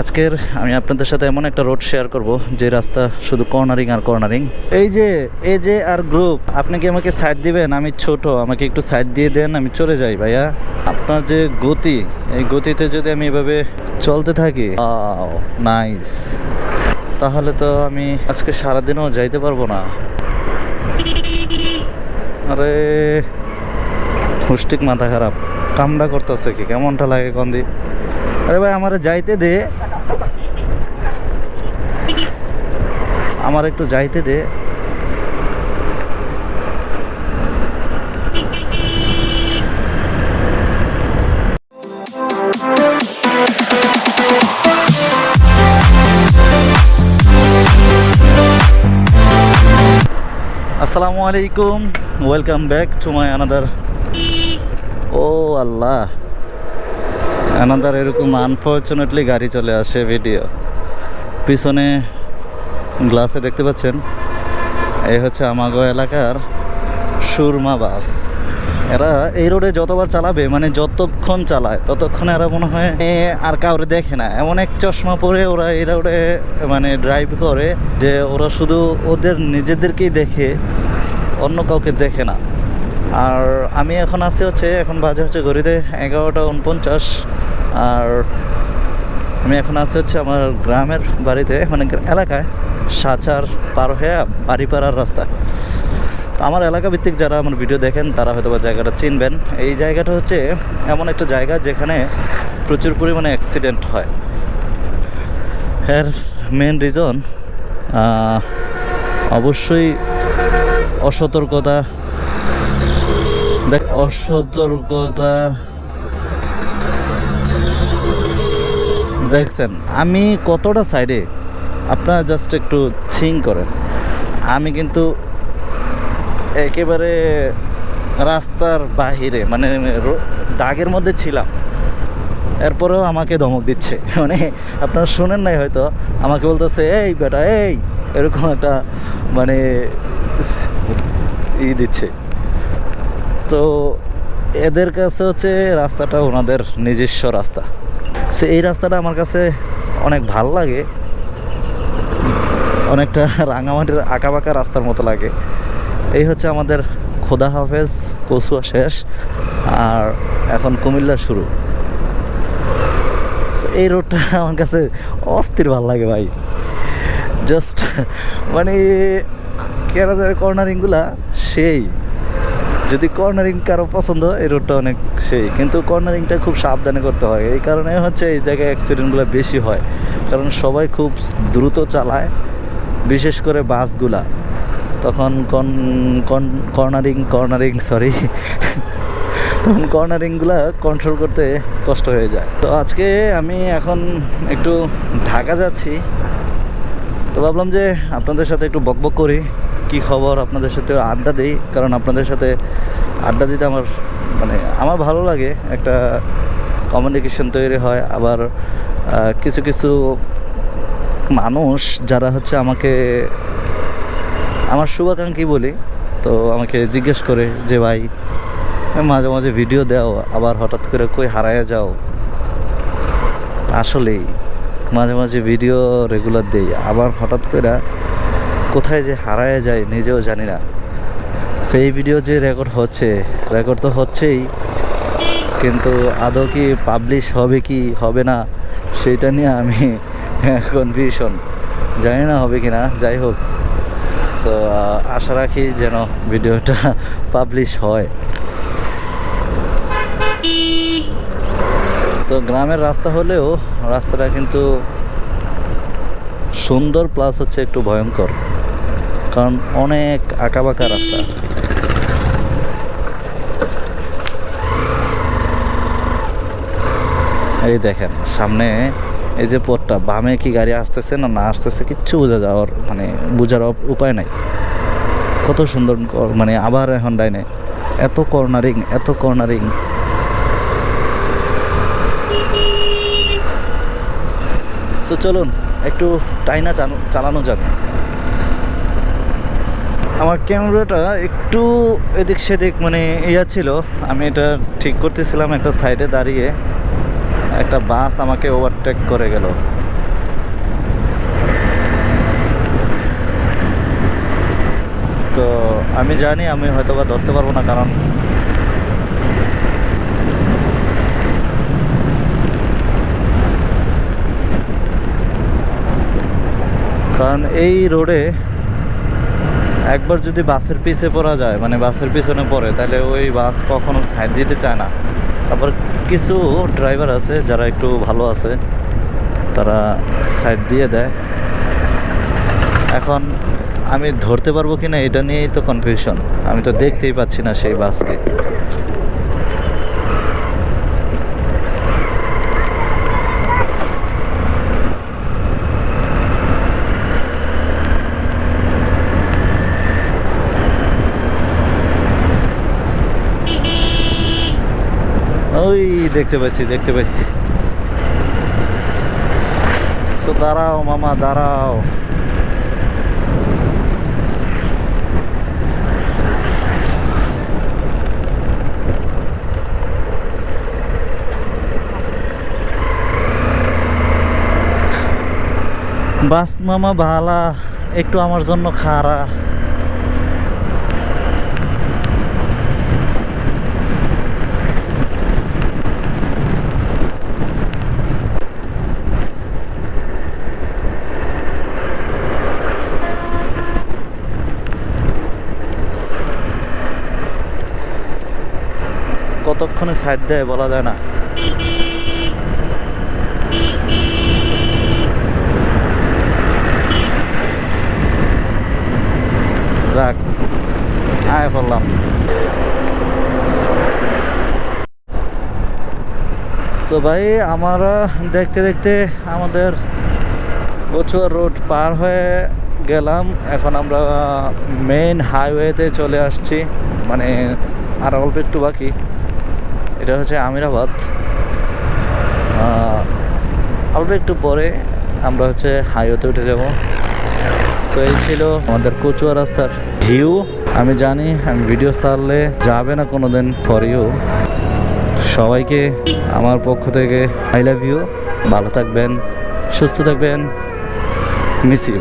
আজকের আমি আপনাদের সাথে এমন একটা রোড শেয়ার করব যে রাস্তা শুধু কর্নারিং আর কর্নারিং এই যে, এ যে আর গ্রুপ আপনি কি আমাকে সাইড দিবেন? আমি ছোট, আমাকে একটু সাইড দিয়ে দেন, আমি চলে যাই ভাইয়া। আপনার যে গতি, এই গতিতে যদি আমি এভাবে চলতে থাকি নাইস তাহলে তো আমি আজকে সারাদিনও যাইতে পারব না। আরে হুস্টিক মাথা খারাপ। কামটা করতেছে কি? কেমনটা লাগে কন্দি? আরে ভাই, আমার যাইতে দে। আমার একটু যাইতে দে। আসসালামু আলাইকুম। Welcome back to my another ও আল্লাহ। আনাদার এরকম আনফর্চুনেটলি গাড়ি চলে আসে ভিডিও পিছনে গ্লাসে দেখতে পাচ্ছেন? এই হচ্ছে আমাগো এলাকার সুরমা বাস। এরা এই রোডে যতবার চালাবে মানে যতক্ষণ চালায়, ততক্ষণ এরা মনে হয় আর কাউরে দেখে না। এমন এক চশমা পরে ওরা এই রোডে মানে ড্রাইভ করে যে ওরা শুধু ওদের নিজেদেরকেই দেখে, অন্য কাউকে দেখে না। আর আমি এখন আছি হচ্ছে, এখন বাজে হচ্ছে ঘড়িতে এগারোটা উনপঞ্চাশ আর আমি এখন আছি হচ্ছে আমার গ্রামের বাড়িতে মানে এলাকায়, সাচার পার হয়ে বাড়িপাড়ার রাস্তা। তো আমার এলাকা ভিত্তিক যারা আমার ভিডিও দেখেন, তারা হয়তো বা জায়গাটা চিনবেন। এই জায়গাটা হচ্ছে এমন একটা জায়গা যেখানে প্রচুর পরিমাণে অ্যাক্সিডেন্ট হয়। এর মেন রিজন অবশ্যই অসতর্কতা। দেখ, অসতর্কতা দেখছেন, আমি কতটা সাইডে আপনারা জাস্ট একটু থিঙ্ক করেন। আমি কিন্তু একেবারে রাস্তার বাহিরে মানে দাগের মধ্যে ছিলাম। এরপরেও আমাকে ধমক দিচ্ছে। মানে আপনারা শোনেন নাই হয়তো, আমাকে বলতেছে, এই বেটা, এই! এরকম একটা মানে ই দিচ্ছে। তো এদের কাছে হচ্ছে রাস্তাটা ওনাদের নিজস্ব রাস্তা। সে এই রাস্তাটা আমার কাছে অনেক ভালো লাগে। অনেকটা রাঙামাটির আঁকাবাঁকা রাস্তার মতো লাগে। এই হচ্ছে আমাদের খোদা হাফেজ, কসুয়া শেষ, আর এখন কুমিল্লা শুরু। এই রোডটা আমার কাছে অস্থির ভালো লাগে ভাই। জাস্ট মানে কেরাদের কর্নারিংগুলা সেই। যদি কর্নারিং কারও পছন্দ এই রোডটা অনেক সেই। কিন্তু কর্নারিংটা খুব সাবধানে করতে হয়। এই কারণে হচ্ছে এই জায়গায় অ্যাক্সিডেন্টগুলো বেশি হয়। কারণ সবাই খুব দ্রুত চালায়, বিশেষ করে বাসগুলা। তখন কন কন- কর্নারিং কর্নারিং সরি তখন কর্নারিংগুলো কন্ট্রোল করতে কষ্ট হয়ে যায়। তো আজকে আমি এখন একটু ঢাকা যাচ্ছি। তো ভাবলাম যে আপনাদের সাথে একটু বকবক করি। কি খবর আপনাদের সাথে আড্ডা দিই? কারণ আপনাদের সাথে আড্ডা দিতে আমার মানে আমার ভালো লাগে। একটা কমিউনিকেশন তৈরি হয়। আবার কিছু কিছু মানুষ যারা হচ্ছে আমাকে, আমার শুভাকাঙ্ক্ষী বলি, তো আমাকে জিজ্ঞেস করে যে, ভাই, মাঝে মাঝে ভিডিও দাও, আবার হঠাৎ করে কই হারায় যাও? আসলেই, মাঝে মাঝে ভিডিও রেগুলার দেই। আবার হঠাৎ করে কোথায় যে হারায় যায় নিজেও জানি না। সেই ভিডিও যে রেকর্ড হচ্ছে রেকর্ড তো হচ্ছেই, কিন্তু আদৌ কি পাবলিশ হবে কি, হবে না, সেটা নিয়ে আমি কনফিউশন জানি না হবে কি না, যাই হোক। সো আশা রাখি যেন ভিডিওটা পাবলিশ হয়। সো গ্রামের রাস্তা হলেও রাস্তাটা কিন্তু সুন্দর প্লাস হচ্ছে একটু ভয়ঙ্কর। কারণ অনেক আঁকাবাঁকা রাস্তা। এই দেখেন, সামনে এই যে পথটা, বামে কি গাড়ি আসতেছে না না আসতেছে কিচ্ছু বোঝা যাওয়ার মানে বোঝার উপায় নাই। কত সুন্দর মানে আবার এখন ডাইনে। এত কর্নারিং এত কর্নারিং। সো চলুন, একটু টাইনা চালানো যাক। আমার ক্যামেরাটা একটু এদিক সেদিক মানে ইয়া ছিল। আমি এটা ঠিক করতেছিলাম একটা সাইডে দাঁড়িয়ে। একটা বাস আমাকে ওভারটেক করে গেল। তো আমি জানি, আমি হয়তো বা ধরতে পারব না কারণ কারণ এই রোডে একবার যদি বাসের পিছে পড়া যায় মানে বাসের পিছনে পড়ে, তাহলে ওই বাস কখনো সাইড দিতে চায় না। তারপর কিছু ড্রাইভার আছে যারা একটু ভালো আছে, তারা সাইড দিয়ে দেয়। এখন আমি ধরতে পারব কিনা, এটা নিয়েই তো কনফিউশন আমি তো দেখতেই পাচ্ছি না সেই বাসকে। ওই দেখতে পাচ্ছি দেখতে পাচ্ছি। সো দাঁড়াও মামা, দাঁড়াও। বাস মামা, ভালা, একটু আমার জন্য খারা কতক্ষণে সাইড দেয় বলা যায় না। যাক, আয় পড়লাম তো ভাই, আমরা দেখতে দেখতে আমাদের কচুয়া রোড পার হয়ে গেলাম। এখন আমরা মেইন হাইওয়েতে চলে আসছি। মানে আর অল্প একটু বাকি। এটা হচ্ছে আমিরাবাদ। অল্প একটু পরে আমরা হচ্ছে হাইওয়েতে উঠে যাব। সো এই ছিল আমাদের কচুয়া রাস্তার ভিউ আমি জানি, আমি ভিডিও সারলে যাবে না কোনো দিন ইউ সবাইকে আমার পক্ষ থেকে আই লাভ ইউ ভালো থাকবেন, সুস্থ থাকবেন। Miss you